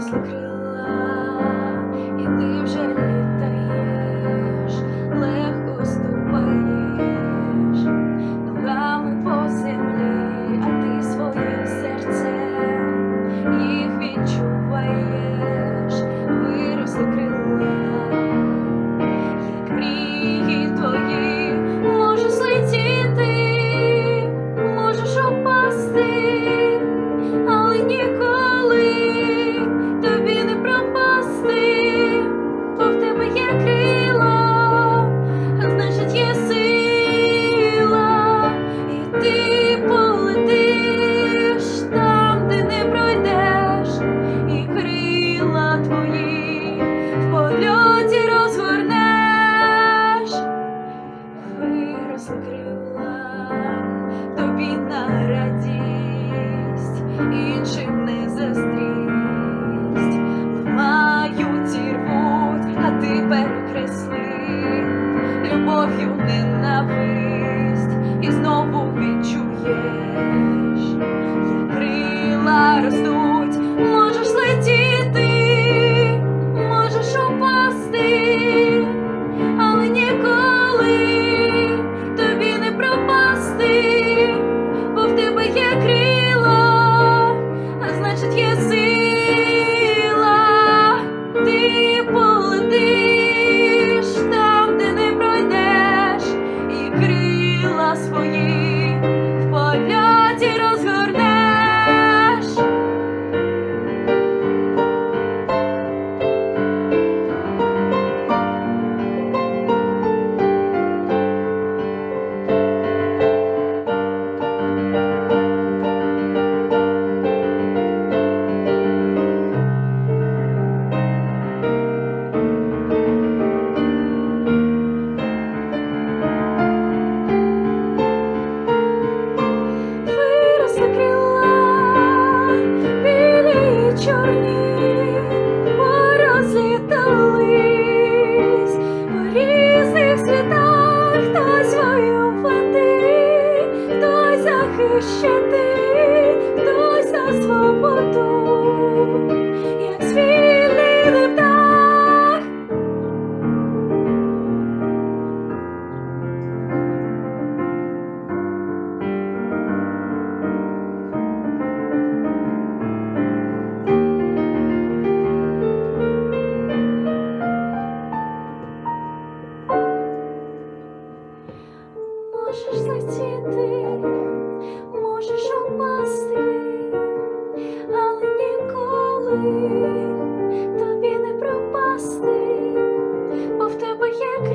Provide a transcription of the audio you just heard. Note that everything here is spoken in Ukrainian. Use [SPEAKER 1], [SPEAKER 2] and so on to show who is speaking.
[SPEAKER 1] Thank you. твої в польоті розгорнеш, виросла крила тобі на радість, іншим не застрість, мають і рвуть, а ти перекресли. Любов'ю ненависть. І знову відчуєш. тобі не пропасти, бо в тебе є.